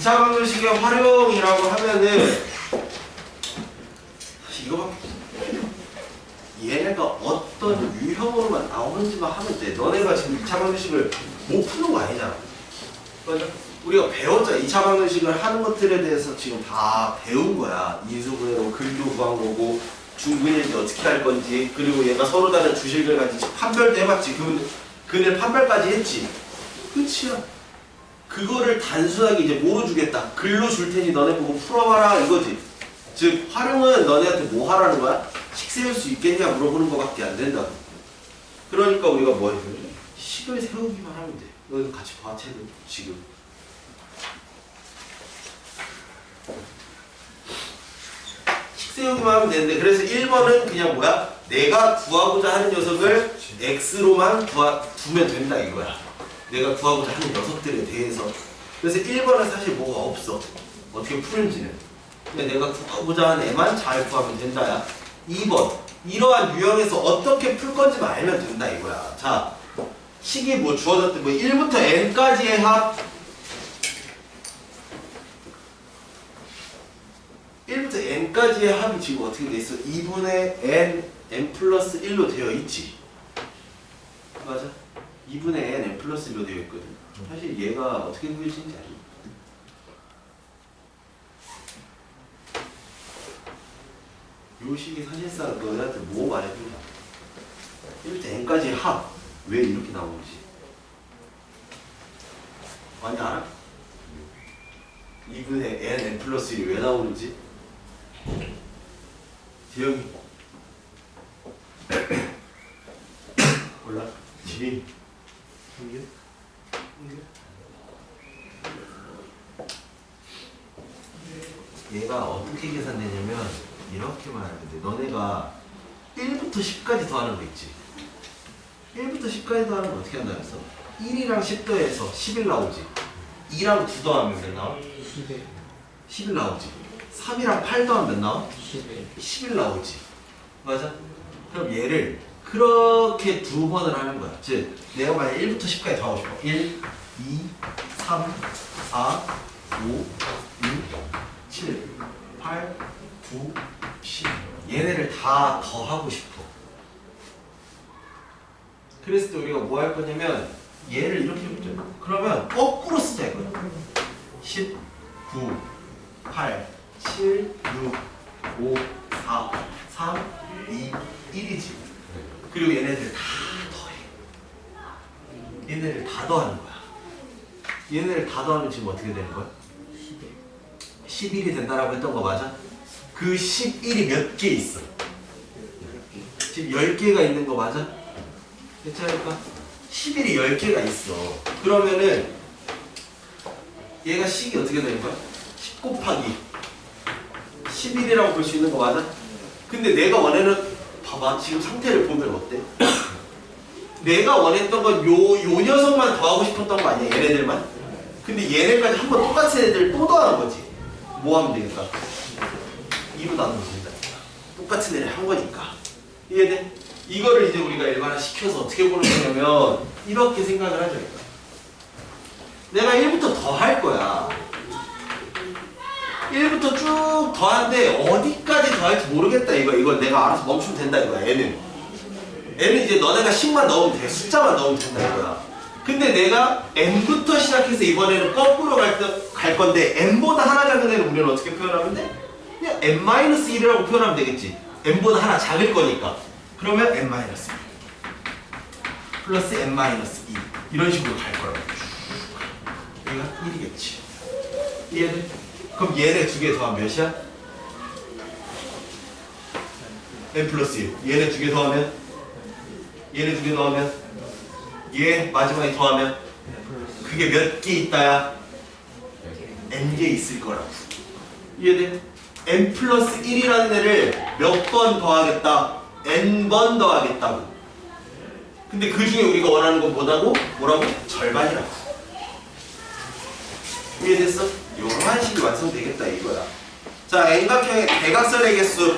2차 방정식의 활용이라고 하면은 이거 얘네가 어떤 유형으로만 나오는지만 하면 돼. 너네가 지금 2차 방정식을 못 푸는 거 아니잖아. 맞아? 우리가 배웠잖아. 2차 방정식을 하는 것들에 대해서 지금 다 배운 거야. 인수분해로 근도 구한 거고 중근일지 어떻게 할 건지 그리고 얘가 서로 다른 주식을 가지고 판별도 해봤지. 그, 그네 판별까지 했지. 끝이야. 그거를 단순하게 이제 뭐로 주겠다. 글로 줄 테니 너네 보고 풀어봐라 이거지. 즉 활용은 너네한테 뭐 하라는 거야? 식 세울 수 있겠냐 물어보는 거밖에 안 된다고. 그러니까 우리가 뭐 해? 식을 세우기만 하면 돼. 너희도 같이 봐 책을 지금. 식 세우기만 하면 되는데 그래서 1번은 그냥 뭐야? 내가 구하고자 하는 녀석을 x로만 구하, 두면 된다 이거야. 내가 구하고자 하는 녀석들에 대해서. 그래서 1번은 사실 뭐가 없어. 어떻게 푸는지는. 그냥 내가 구하고자 하는 애만 잘 구하면 된다야. 2번. 이러한 유형에서 어떻게 풀 건지만 알면 된다 이거야. 자, 식이 뭐 주어졌든 뭐 1부터 n까지의 합 1부터 n까지의 합이 지금 어떻게 돼 있어? 2분의 n, n 플러스 1로 되어 있지. 맞아? 2분의 n, n 플러스 1로 되어 있거든. 사실 얘가 어떻게 구해지는지 알지? 요 식이 사실상 너희한테 뭐 말해준다? 1부터 n까지의 합. 왜 이렇게 나오는지. 많이 알아? 2분의 n, n 플러스 1이 왜 나오는지? 지영이 몰라? 지민 얘가 어떻게 계산되냐면 이렇게 말하면 돼 너네가 1부터 10까지 더하는 거 있지 1부터 10까지 더하는 거 어떻게 한다 그랬어? 1이랑 10 더해서 11 나오지 2랑 2 더하면 몇 나와? 11, 11 나오지 3이랑 8 더하면 몇 나와? 11, 11 나오지. 맞아? 그럼 얘를 그렇게 두 번을 하는 거야. 즉, 내가 만약 1부터 10까지 더 하고 싶어. 1, 2, 3, 4, 5, 6, 7, 8, 9, 10. 얘네를 다 더 하고 싶어. 그랬을 때 우리가 뭐 할 거냐면 얘를 이렇게 붙여. 그러면 거꾸로 쓰자 이거야. 10, 9, 8, 7, 6, 5, 4, 3, 2, 1이지. 그리고 얘네들 다 더해. 얘네를 다 더하는 거야. 얘네를 다 더하면 지금 어떻게 되는 거야? 11, 11이 된다라고 했던 거 맞아? 그 11이 몇 개 있어? 지금 10개가 있는 거 맞아? 괜찮을까? 11이 10개가 있어. 그러면은 얘가 식이 어떻게 되는 거야? 10 곱하기 11이라고 볼 수 있는 거 맞아? 근데 내가 원하는 봐봐 지금 상태를 보면 어때? 내가 원했던 건 요 요 녀석만 더하고 싶었던 거 아니야 얘네들만? 근데 얘네까지 한 번 똑같은 애들 또 더하는 거지 뭐 하면 되겠다? 2로 나누면 된다 똑같은 애를 한 거니까 이해돼? 이거를 이제 우리가 일반화 시켜서 어떻게 보는 거냐면 이렇게 생각을 하죠 내가 1부터 더 할 거야 1부터 쭉 더한데 어디까지 더할지 모르겠다 이거. 이거 내가 알아서 멈추면 된다 이거야 얘는 얘는 이제 너네가 10만 넣으면 돼. 숫자만 넣으면 된다 이거야. 근데 내가 n부터 시작해서 이번에는 거꾸로 갈, 때- 갈 건데 n보다 하나 작은 애는 우리는 어떻게 표현하면 돼? 그냥 n-1이라고 표현하면 되겠지. N보다 하나 작을 거니까. 그러면 n-1 플러스 n-2 이런 식으로 갈 거라고. 얘가? 1이겠지. 이해돼? 그럼 얘네 두 개 더하면 몇이야? n 플러스 1 얘네 두 개 더하면 얘네 두 개 더하면 얘 마지막에 더하면 그게 몇 개 있다야? n 개 있을 거라고 이해돼? n 플러스 1이라는 애를 몇 번 더하겠다? n 번 더하겠다고 근데 그 중에 우리가 원하는 건 뭐다고? 뭐라고? 절반이라고 이해됐어? 요런 자, N각형의 대각선의 개수.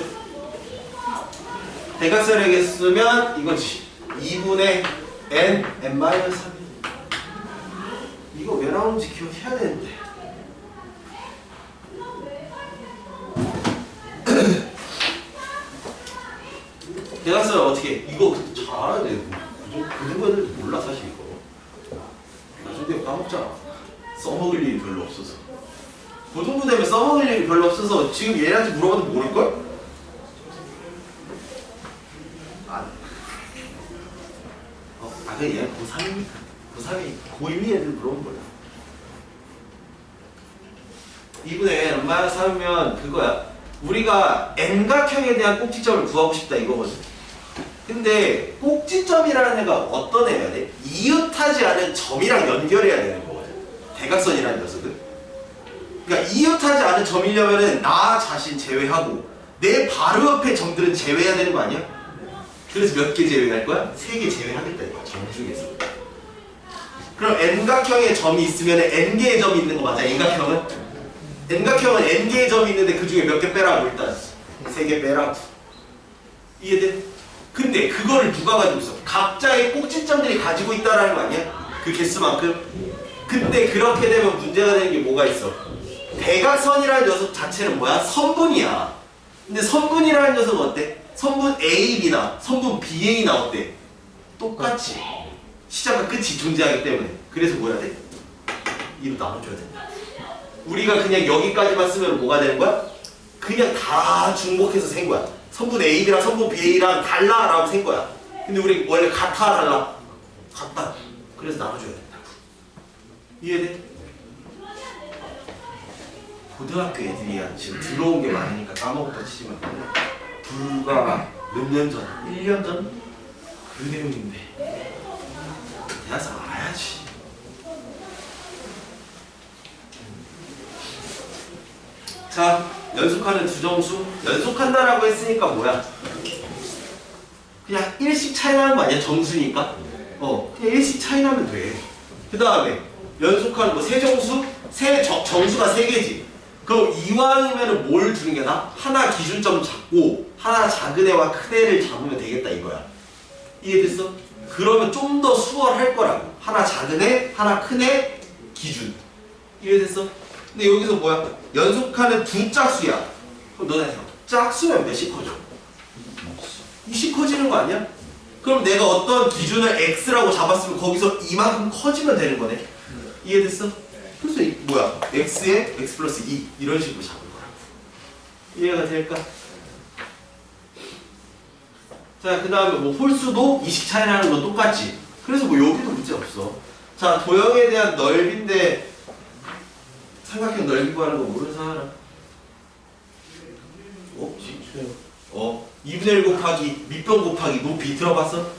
대각선의 개수면 이거지. 2분의 N, N-3. 이거 왜 나오는지 기억해야 되는데. 대각선 어떻게 이거 잘 알아야 돼. 그정도는 몰라 사실 이거. 나중에 까먹자. 써먹을 일이 별로 없어서. 그 정도 되면 써먹을 일이 별로 없어서 지금 얘한테 물어봐도 모를걸? 안. 어, 아, 그래 얘 고3이니까. 고3이 고1 애들 물어본 거야. 2분의 n 마이너스 3이면 그거야. 우리가 n각형에 대한 꼭지점을 구하고 싶다 이거거든. 근데 꼭지점이라는 애가 어떤 애야 돼? 이웃하지 않은 점이랑 연결해야 되는 거거든. 대각선이라는 녀석은. 그러니까 이웃하지 않은 점이려면은 나 자신 제외하고 내 바로 옆에 점들은 제외해야 되는 거 아니야? 그래서 몇 개 제외할 거야? 세 개 제외하겠다 이거야. 점 중에서. 그럼 n각형의 점이 있으면 n개의 점이 있는 거 맞아? n각형은? n각형은 n개의 점이 있는데 그 중에 몇 개 빼라고 일단 세 개 빼라고 이해돼? 근데 그거를 누가 가지고 있어? 각자의 꼭지점들이 가지고 있다라는 거 아니야? 그 개수만큼? 근데 그렇게 되면 문제가 되는 게 뭐가 있어? 대각선이라는 녀석 자체는 뭐야? 선분이야 근데 선분이라는 녀석은 어때? 선분 AB나 선분 BA나 어때? 똑같이 시작과 끝이 존재하기 때문에 그래서 뭐 해야 돼? 이로 나눠줘야 된다 우리가 그냥 여기까지만 쓰면 뭐가 되는 거야? 그냥 다 중복해서 센 거야. 선분 AB랑 선분 BA랑 달라라고 센 거야. 근데 우리 원래 같아 달라? 같다. 그래서 나눠줘야 된다. 이해돼? 고등학교 애들이 야. 지금 들어온 게 많으니까 까먹었다 치지만 불과 몇 년 전? 1년 전? 그 내용인데 대학생 알아야지. 자, 연속하는 두 정수. 연속한다라고 했으니까 뭐야? 그냥 일씩 차이 나는 거 아니야? 정수니까? 어, 그냥 일씩 차이 나면 돼. 그 다음에 연속하는 거 세 정수? 세 정, 정수가 세 개지. 그럼 이왕이면은 뭘 주는 게 나? 하나 기준점 잡고 하나 작은 애와 큰 애를 잡으면 되겠다 이거야. 이해됐어? 그러면 좀 더 수월할 거라고. 하나 작은 애, 하나 큰 애, 기준. 이해됐어? 근데 여기서 뭐야? 연속하는 두 짝수야. 그럼 너네. 짝수면 몇이 커져? 20 커지는 거 아니야? 그럼 내가 어떤 기준을 x라고 잡았으면 거기서 이만큼 커지면 되는 거네. 이해됐어? 그래서 이, 뭐야? x에 x 플러스 2 이런 식으로 잡은 거라고. 이해가 될까? 자, 그 다음에 뭐 홀수도 이식 차이 나는 건 똑같지. 그래서 뭐 여기도 문제 없어. 자, 도형에 대한 넓이인데 삼각형 넓이 구하는 거 모르는 사람? 없지. 어, 2분의 1 곱하기 밑변 곱하기 높이 들어봤어?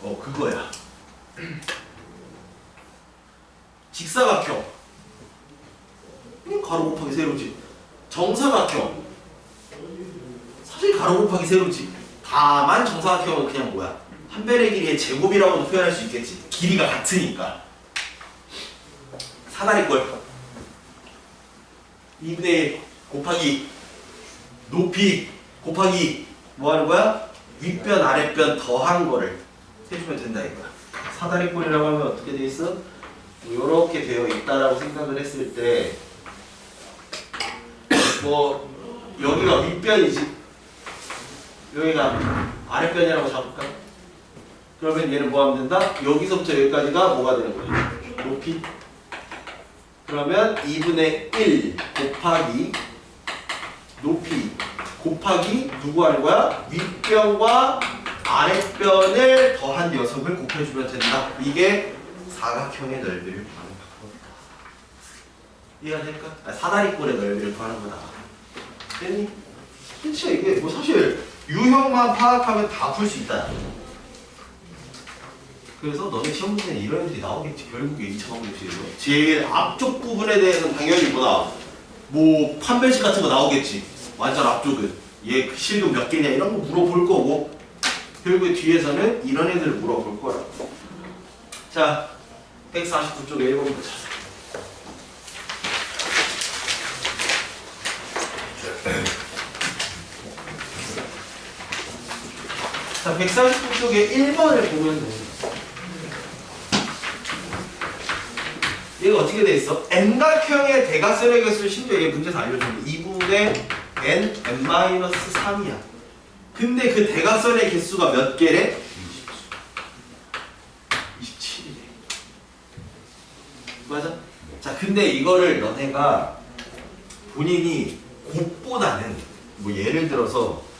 어, 그거야. 직사각형. 음, 가로 곱하기 세로지. 정사각형. 사실 가로 곱하기 세로지. 다만 정사각형은 그냥 뭐야? 한 변의 길이의 제곱이라고도 표현할 수 있겠지. 길이가 같으니까. 사다리꼴. 2분의 1 곱하기 높이 곱하기 뭐 하는 거야? 윗변 아랫변 더한 거를 해주면 된다 이거야. 사다리꼴이라고 하면 어떻게 돼 있어? 이렇게 되어 있다라고 생각을 했을 때 뭐 여기가 윗변이지 여기가 아랫변이라고 잡을까? 그러면 얘는 뭐 하면 된다? 여기서부터 여기까지가 뭐가 되는 거야? 높이 그러면 2분의 1 곱하기 높이 곱하기 누구 하는 거야? 윗변과 아랫변을 더한 녀석을 곱해주면 된다. 이게 사각형의 넓이를 구하는 방법이다. 이해가 될까? 아, 사다리꼴의 넓이를 구하는 거다. 됐니? 그치 이게 뭐 사실 유형만 파악하면 다 풀 수 있다. 그래서 너네 시험 문제는 이런 애들이 나오겠지. 결국에 2차 방정식에서. 제일 앞쪽 부분에 대해서는 당연히 뭐다. 뭐 판별식 같은 거 나오겠지. 완전 앞쪽은. 얘그 실금 몇 개냐 이런 거 물어볼 거고. 결국에 뒤에서는 이런 애들을 물어볼 거라고. 자, 149쪽에 1번부터 찾아. 자, 149쪽에 1번을 보면 됩니다. 얘가 어떻게 돼 있어? n각형의 대각선의 개수를 심지어 얘 문제에서 알려줬는데 2분의 n, n-3이야. 근데 그 대각선의 개수가 몇 개래? 27이래. 맞아? 자, 근데 이거를 너네가 본인이 곱보다는 뭐 예를 들어서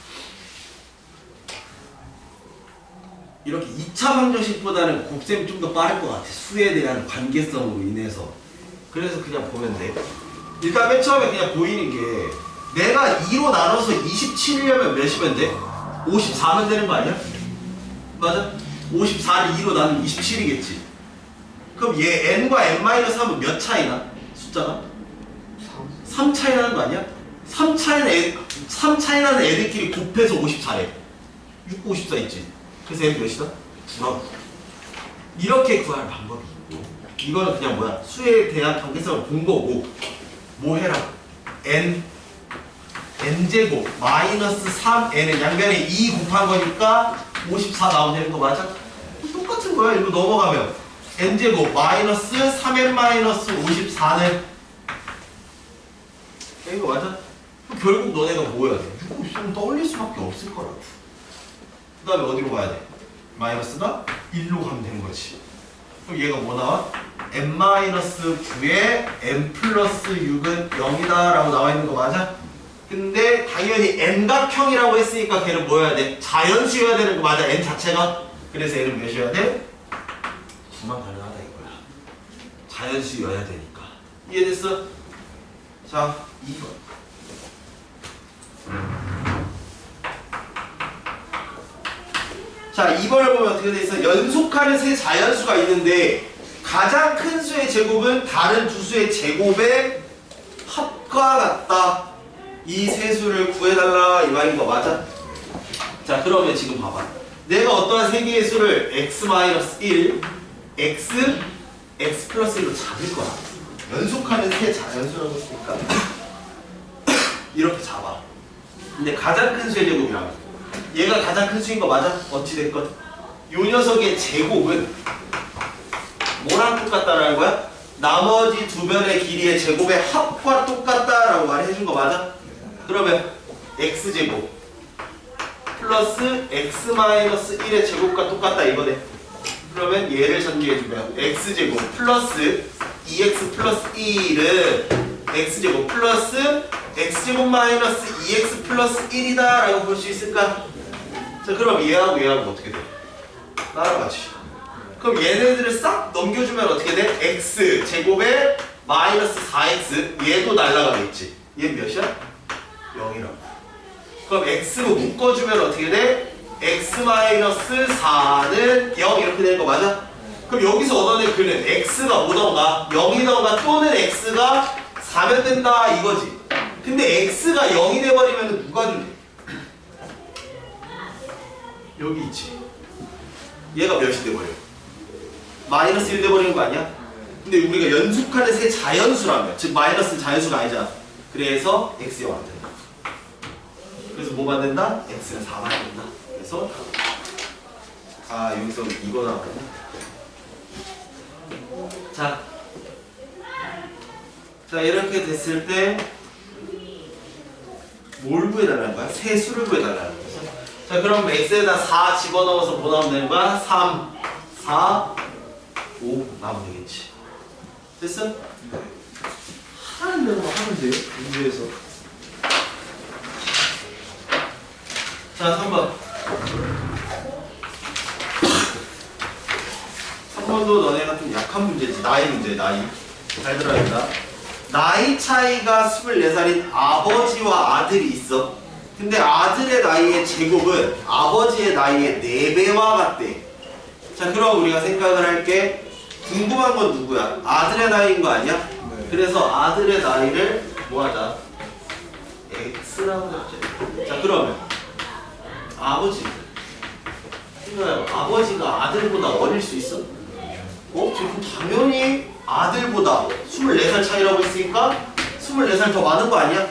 이렇게 2차 방정식보다는 곱셈이 좀 더 빠를 것 같아. 수에 대한 관계성으로 인해서. 그래서 그냥 보면 돼. 일단 맨 처음에 그냥 보이는 게 내가 2로 나눠서 27이려면 몇이면 돼? 54면 되는 거 아니야? 맞아? 54를 2로 나누면 27이겠지. 그럼 얘 n과 n-3은 몇 차이나? 숫자가? 3 차이 나는 거 아니야? 3 차이 나는 애, 3 차이 나는 애들끼리 곱해서 54래. 6, 54 있지. 그래서 n 몇이다? 9라고. 이렇게 구할 방법이 있고 이거는 그냥 뭐야? 수에 대한 관계성을 본 거고 뭐 해라? n n제곱 마이너스 3n은 양변에 2 곱한 거니까 54 나오면 되는 거 맞아? 똑같은 거야. 이거 넘어가면 n제곱 마이너스 3n 마이너스 54는 이거 맞아? 결국 너네가 뭐 해야 돼? 6, 53은 떠올릴 수밖에 없을 거라고. 그 다음에 어디로 가야 돼? 마이너스가 1로 가면 되는 거지. 그럼 얘가 뭐 나와? n-9에 n 플러스 6은 0이다 라고 나와 있는 거 맞아? 근데 당연히 n각형이라고 했으니까 걔는 뭐여야 돼? 자연수여야 되는 거 맞아? n 자체가? 그래서 얘는 몇이어야 돼? 9만 가능하다 이거야. 자연수여야 되니까. 이해됐어? 자, 2번. 자, 2번을 보면 어떻게 돼 있어? 연속하는 세 자연수가 있는데 가장 큰 수의 제곱은 다른 두 수의 제곱의 합과 같다. 이 세 수를 구해달라 이 말인 거 맞아? 자, 그러면 지금 봐봐. 내가 어떠한 세 개의 수를 x-1, x, x 플러스 1로 잡을 거야. 연속하는 세 자연수라고 했으니까 이렇게 잡아. 근데 가장 큰 수의 제곱이라고. 얘가 가장 큰 수인 거 맞아? 어찌됐건. 요 녀석의 제곱은 뭐랑 똑같다라는 거야? 나머지 두 변의 길이의 제곱의 합과 똑같다라고 말해준 거 맞아? 그러면 x제곱 플러스 x 마이너스 1의 제곱과 똑같다 이거네. 그러면 얘를 전개해주면 x제곱 플러스 2x 플러스 1은 x제곱 플러스 x제곱 마이너스 2x 플러스 1이다 라고 볼 수 있을까? 자 그럼 얘하고 얘하고 어떻게 돼? 같이 그럼 얘네들을 싹 넘겨주면 어떻게 돼? x 제곱에 마이너스 4x 얘도 날라가겠지 얘 몇이야? 0이라고 그럼 x로 묶어주면 어떻게 돼? x 마이너스 4는 0 이렇게 되는 거 맞아? 그럼 여기서 얻어낸 그는 x가 뭐던가 0이던가 또는 x가 4면 된다 이거지 근데 x가 0이 돼버리면 누가 준대? 여기 있지 얘가 몇이 돼버려? 마이너스 1 돼버리는 거 아니야? 근데 우리가 연속하는 세 자연수라면 즉 마이너스는 자연수가 아니잖아 그래서 x 0안 된다 그래서 뭐 만든다? x는 4 만든다 그래서 아 여기서 이거 나왔네 자, 자 이렇게 됐을 때 뭘 구해달라는 거야? 세 수를 구해달라는 거죠. 자 그럼 x에다 4 집어넣어서 뭐 나오면 되는 거야? 3, 4, 5 나오면 되겠지. 됐어? 하는 대로 하면 돼요. 문제에서. 자 3번. 3번도 너네가 좀 약한 문제지. 나이 문제, 나이. 잘 들어야 된다. 나이 차이가 24살인 아버지와 아들이 있어. 근데 아들의 나이의 제곱은 아버지의 나이의 4배와 같대. 자, 그럼 우리가 생각을 할게. 궁금한 건 누구야? 아들의 나이인 거 아니야? 네. 그래서 아들의 나이를 뭐 하자? X라고 하자. 자, 그러면 아버지. 생각해봐. 아버지가 아들보다 어릴 수 있어? 어? 지금 당연히 아들보다 24살 차이라고 했으니까 24살 더 많은 거 아니야?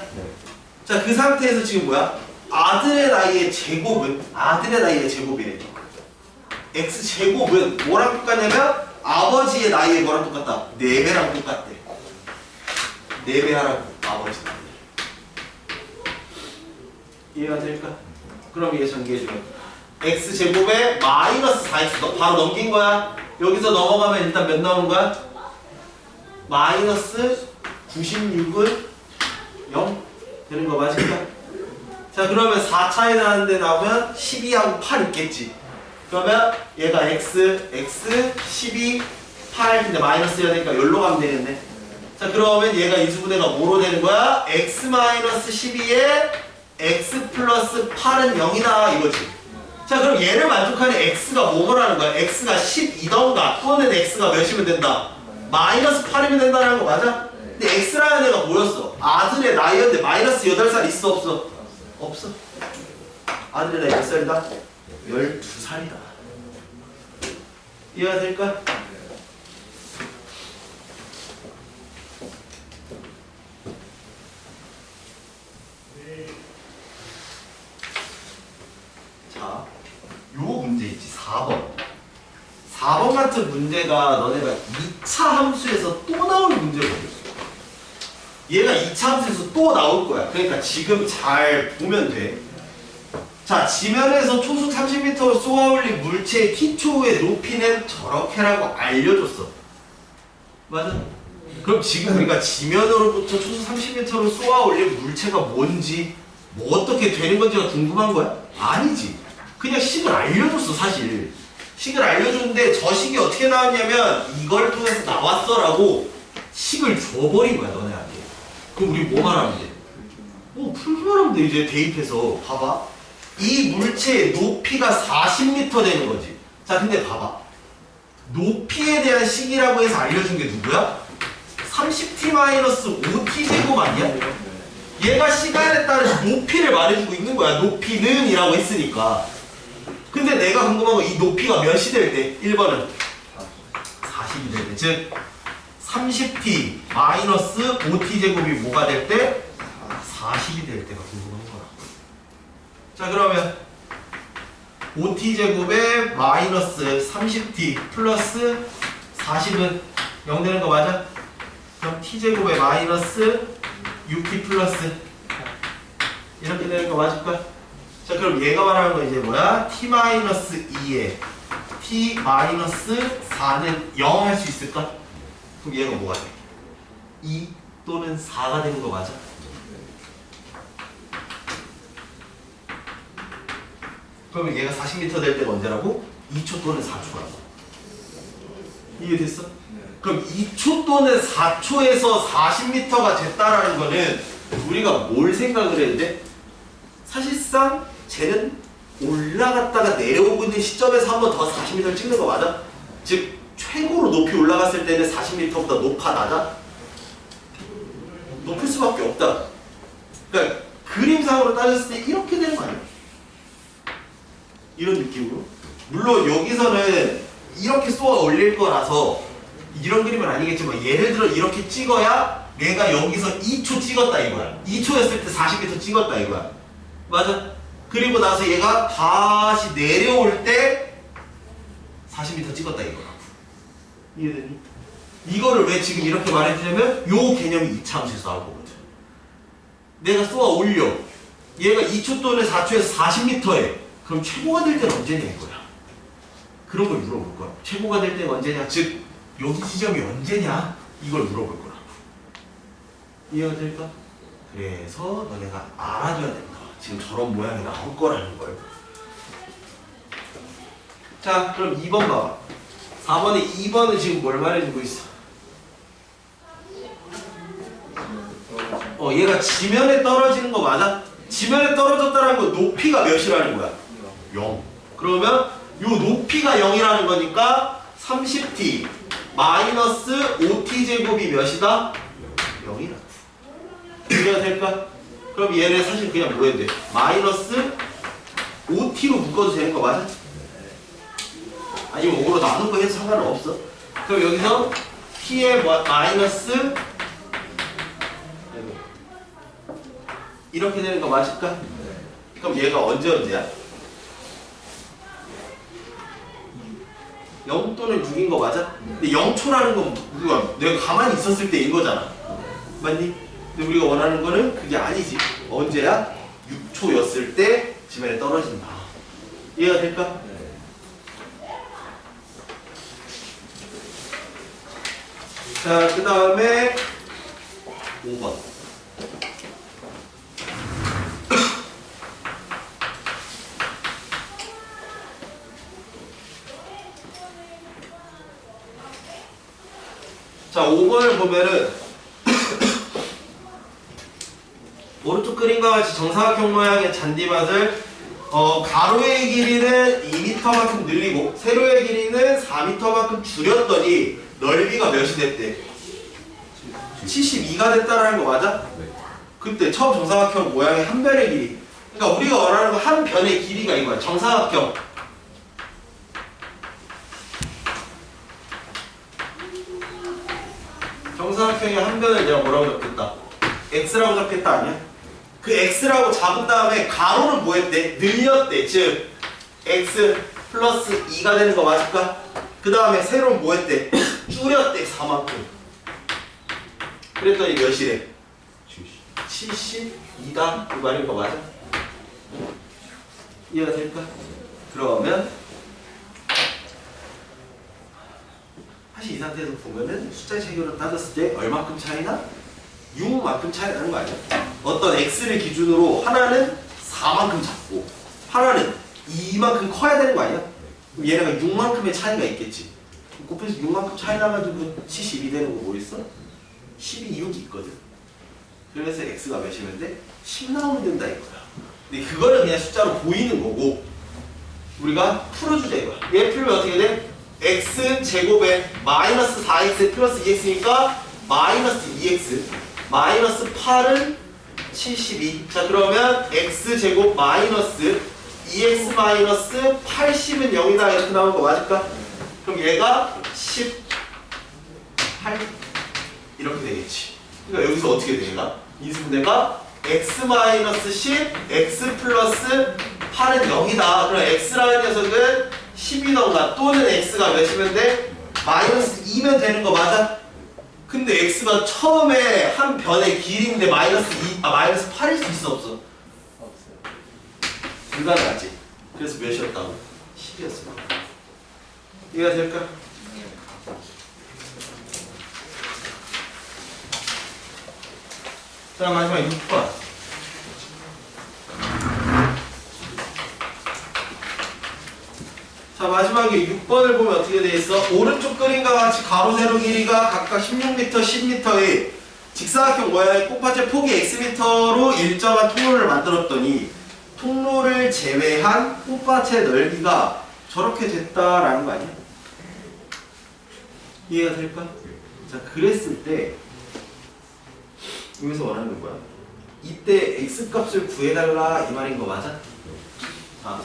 자, 그 상태에서 지금 뭐야? 아들의 나이의 제곱은 아들의 나이의 제곱이래. x 제곱은 뭐랑 똑같냐면 아버지의 나이에 뭐랑 똑같다? 4배랑 똑같대. 4배 하라고 아버지 나이. 이해가 될까? 그럼 이게 전개해주면 x 제곱에 마이너스 4x 너 바로 넘긴 거야. 여기서 넘어가면 일단 몇 나오는 거야? 마이너스 96은 0 되는 거 맞을까? 자 그러면 4차에 나는데 나오면 12하고 8 있겠지. 그러면 얘가 x, x, 12, 8 근데 마이너스여야 되니까 여기로 가면 되겠네. 자 그러면 얘가 인수분해가 뭐로 되는 거야? x 마이너스 12에 x 플러스 8은 0이다 이거지. 자 그럼 얘를 만족하는 x가 뭐뭐라는 거야? x가 12던가 또는 x가 몇이면 된다? 마이너스 8이면 된다는 거 맞아? 근데 x라는 애가 뭐였어? 아들의 나이였는데 마이너스 8살 있어 없어? 없어. 아들의 나이 몇 살이다? 12살이다. 이해가 될까? 자, 요 문제 있지 4번 4번 같은 문제가 너네가 2차 함수에서 또 나올 문제거든 얘가 2차 함수에서 또 나올 거야 그러니까 지금 잘 보면 돼 자, 지면에서 초속 30m로 쏘아올린 물체의 T초의 높이는 저렇게라고 알려줬어 맞아? 그럼 지금 우리가 지면으로부터 초속 30m로 쏘아올린 물체가 뭔지 뭐 어떻게 되는 건지가 궁금한 거야? 아니지. 그냥 식을 알려줬어 사실. 식을 알려줬는데 저 식이 어떻게 나왔냐면 이걸 통해서 나왔어라고 식을 줘버린 거야. 그럼 우리 뭐만 하면 돼? 어 풀기만 하면 돼 이제 대입해서 봐봐. 이 물체의 높이가 40m 되는 거지. 자 근데 봐봐. 높이에 대한 식이라고 해서 알려준 게 누구야? 30t-5t 제곱 아니야? 얘가 시간에 따른 높이를 말해주고 있는 거야. 높이는 이라고 했으니까. 근데 내가 궁금한 건 이 높이가 몇이 될 때? 1번은 40이 될 때. 즉 30t 마이너스 5t 제곱이 뭐가 될 때? 40이 될 때가 궁금한 거야. 자 그러면 5t 제곱에 마이너스 30t 플러스 40은 0 되는 거 맞아? 그럼 t 제곱에 마이너스 6t 플러스 이렇게 되는 거 맞을까? 자 그럼 얘가 말하는 건 이제 뭐야? t 마이너스 2에 t 마이너스 4는 0 할 수 있을까? 그럼 얘가 뭐가 돼? 2 또는 4가 되는 거 맞아? 그러면 얘가 40m 될 때가 언제라고? 2초 또는 4초라고 이해됐어? 그럼 2초 또는 4초에서 40m가 됐다라는 거는 우리가 뭘 생각을 해야 돼? 사실상 쟤는 올라갔다가 내려오고 있는 시점에서 한 번 더 40m를 찍는 거 맞아? 즉 최고로 높이 올라갔을 때는 40m보다 높아 낮아? 높을 수밖에 없다. 그러니까 그림상으로 따졌을 때 이렇게 되는 거 아니야? 이런 느낌으로. 물론 여기서는 이렇게 쏘아 올릴 거라서 이런 그림은 아니겠지만 예를 들어 이렇게 찍어야 내가 여기서 2초 찍었다 이거야. 2초였을 때 40m 찍었다 이거야. 맞아? 그리고 나서 얘가 다시 내려올 때 40m 찍었다 이거라고. 이해되니? 이거를 왜 지금 이렇게 말해주냐면 요 개념이 2차 함수에서 나올 거거든. 내가 쏘아 올려. 얘가 2초 또는 4초에서 40m에 그럼 최고가 될 때는 언제냐 이거야. 그런 걸 물어볼 거야. 최고가 될 때가 언제냐? 즉 여기 지점이 언제냐? 이걸 물어볼 거라고. 이해가 될까? 그래서 너네가 알아줘야 된다. 지금 저런 모양이 나올 거라는 걸. 자, 그럼 2번 봐봐. 4번에 2번은 지금 뭘 말해주고 있어? 어, 얘가 지면에 떨어지는 거 맞아? 지면에 떨어졌다는 건 높이가 몇이라는 거야? 0. 그러면 요 높이가 0이라는 거니까 30t 마이너스 5t 제곱이 몇이다? 0이다. 이해가 될까? 그럼 얘를 사실 그냥 뭐 해야 돼? 마이너스 5t로 묶어도 되는 거 맞아? 아니면 5로 나눈 거 해도 상관은 없어. 그럼 여기서 t의 마- 마이너스 이렇게 되는 거 맞을까? 그럼 얘가 언제 언제야? 0 또는 6인 거 맞아? 근데 0초라는 건 우리가 내가 가만히 있었을 때인 거잖아. 맞니? 근데 우리가 원하는 거는 그게 아니지. 언제야? 6초였을 때 지면에 떨어진다. 이해가 될까? 자, 그 다음에 5번. 자, 5번을 보면은 오른쪽 그림과 같이 정사각형 모양의 잔디밭을 어, 가로의 길이는 2m만큼 늘리고 세로의 길이는 4m만큼 줄였더니 넓이가 몇이 됐대? 72가 됐다라는 거 맞아? 그때 처음 정사각형 모양의 한 변의 길이 그러니까 우리가 원하는 거한 변의 길이가 이거야 정사각형 정사각형의 한 변을 내가 뭐라고 적겠다? x라고 적겠다 아니야? 그 x라고 잡은 다음에 가로는 뭐 했대? 늘렸대 즉 x 플러스 2가 되는 거 맞을까? 그 다음에 세로는 뭐 했대? 줄였대 4만큼 그랬더니 몇이래? 72다 그 말인 거 맞아? 이해가 될까? 그러면 사실 이 상태에서 보면은 숫자 체결을 따졌을 때 얼마큼 차이나? 6만큼 차이 나는 거 아니야? 어떤 x를 기준으로 하나는 4만큼 작고 하나는 2만큼 커야 되는 거 아니야? 얘네가 6만큼의 차이가 있겠지. 곱해서 6만큼 차이 나가지고 72 되는 거 뭐 있어? 12, 6이 있거든. 그래서 x가 몇이면 돼? 10 나오면 된다 이거야. 근데 그거는 그냥 숫자로 보이는 거고 우리가 풀어주자 이거야. 얘 풀면 어떻게 돼? x 제곱에 마이너스 4x 플러스 2x니까 마이너스 2x 마이너스 8은 72. 자 그러면 x 제곱 마이너스 2x 마이너스 80은 0이다 이렇게 나오는 거 맞을까? 그럼 얘가 18 이렇게 되겠지. 그러니까 여기서 어떻게 돼 얘가? 인수분해가 x 마이너스 10, x 플러스 8은 0이다. 그럼 x라는 녀석은 10이던가 또는 x가 몇이면 돼? 마이너스 2면 되는 거 맞아? 근데 x가 처음에 한 변의 길이인데 마이너스 2, 아 마이너스 8일 수 있어 없어? 불가능하지. 그래서 몇이었다고? 10이었어. 이해가 될까? 자 마지막 6번. 자 마지막에 6번을 보면 어떻게 돼 있어? 오른쪽 그림과 같이 가로 세로 길이가 각각 16m, 10m의 직사각형 모양의 꽃밭의 폭이 xm로 일정한 통로를 만들었더니 통로를 제외한 꽃밭의 넓이가 저렇게 됐다라는 거 아니야? 이해가 될까? 자 그랬을 때 여기서 원하는 건 뭐야? 이때 x 값을 구해달라 이 말인 거 맞아? 아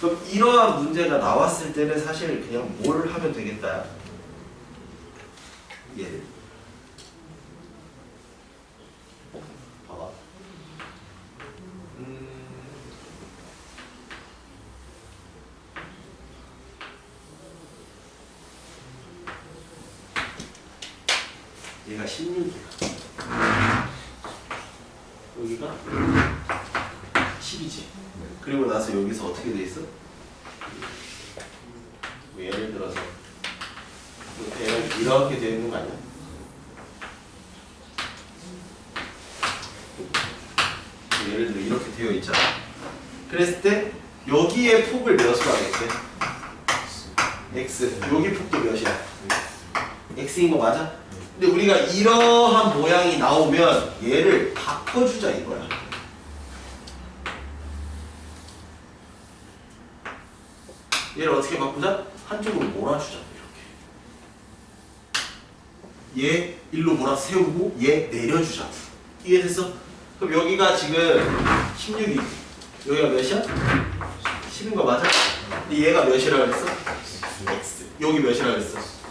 그럼 이러한 문제가 나왔을 때는 사실 그냥 뭘 하면 되겠다 얘를 봐봐 음... 얘가 16이야 여기가 10이지 그리고 나서 여기서 어떻게 돼 있어? 뭐 예를 들어서 뭐 이렇게 되어 있는 거 아니야? 뭐 예를 들어 이렇게 되어 있잖아. 그랬을 때 여기에 폭을 몇으로 하겠대? x. 여기 폭도 몇이야? x인 거 맞아? 근데 우리가 이러한 모양이 나오면 얘를 바꿔주자 이거야. 얘를 어떻게 바꾸자? 한쪽으로 몰아주자 이렇게 얘 일로 몰아 세우고 얘 내려주자 이해됐어? 그럼 여기가 지금 16이 여기가 몇이야? 10인 거 맞아? 근데 얘가 몇이라 그랬어? x 여기 몇이라 그랬어?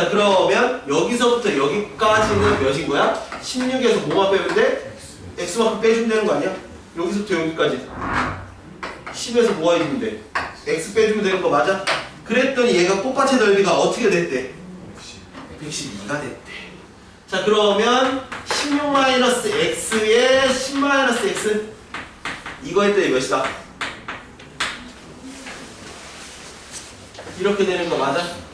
자 그러면 여기서부터 여기까지는 몇인 거야? 16에서 뭐만 돼? x만큼 빼주면 되는 거 아니야? 여기서부터 여기까지 10에서 뭐가 있는데 x 빼주면 되는 거 맞아? 그랬더니 얘가 꽃밭의 넓이가 어떻게 됐대? 112가 됐대 자 그러면 16-x에 10-x 이거 했더니 몇이다? 이렇게 되는 거 맞아?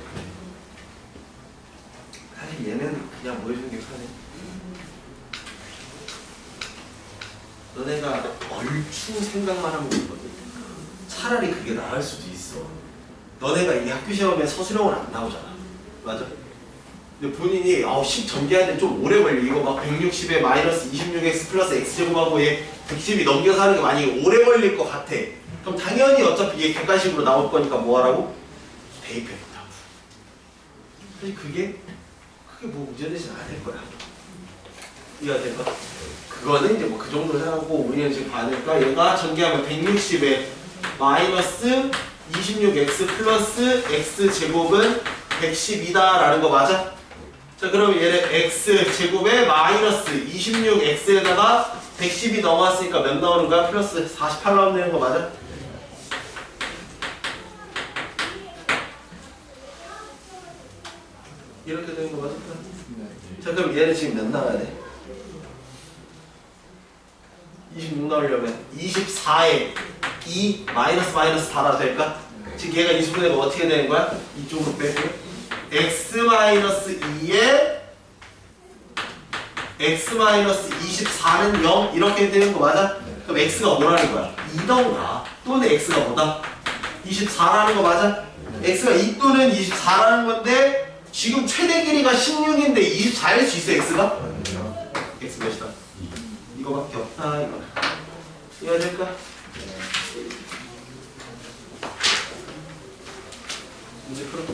사실 얘는 그냥 보여주는 게 편해. 너네가 얼추 생각만 하면 되거든. 차라리 그게 나을 수도 있어. 너네가 이 학교 시험에 서술형은 안 나오잖아. 맞아? 근데 본인이 아우 10 전개하는데 좀 오래 걸려. 이거 막 160에 마이너스 26x 플러스 x제곱하고 얘 110이 넘겨서 하는 게 많이 오래 걸릴 것 같아. 그럼 당연히 어차피 얘 객관식으로 나올 거니까 뭐 하라고? 대입해본다고. 사실 그게 크게 뭐 문제되진 않을 거야. 이해가 될까? 그거는 이제 뭐 그 정도 생각하고 우리는 지금 봐니까 얘가 전개하면 160에 마이너스 26x 플러스 x 제곱은 112다라는 거 맞아? 자 그럼 얘를 x 제곱에 마이너스 26x에다가 110이 넘어왔으니까 몇 나오는 거야? 플러스 48 나오는 거 맞아? 이렇게 되는 거 맞아? 자 그럼 얘는 지금 몇 나와야 돼? 26 나오려면 24에 2 마이너스 마이너스 달아도 될까? 지금 얘가 20분의 거 어떻게 되는 거야? 이쪽으로 빼고 x 마이너스 2에 x 마이너스 24는 0 이렇게 되는 거 맞아? 그럼 x가 뭐라는 거야? 2던가 또는 x가 뭐다? 24라는 거 맞아? x가 2 또는 24라는 건데 지금 최대 길이가 16인데 24일 수 있어 x가? x 몇이다? 이거밖에 없다 이거 이해가 될까? 문제 풀어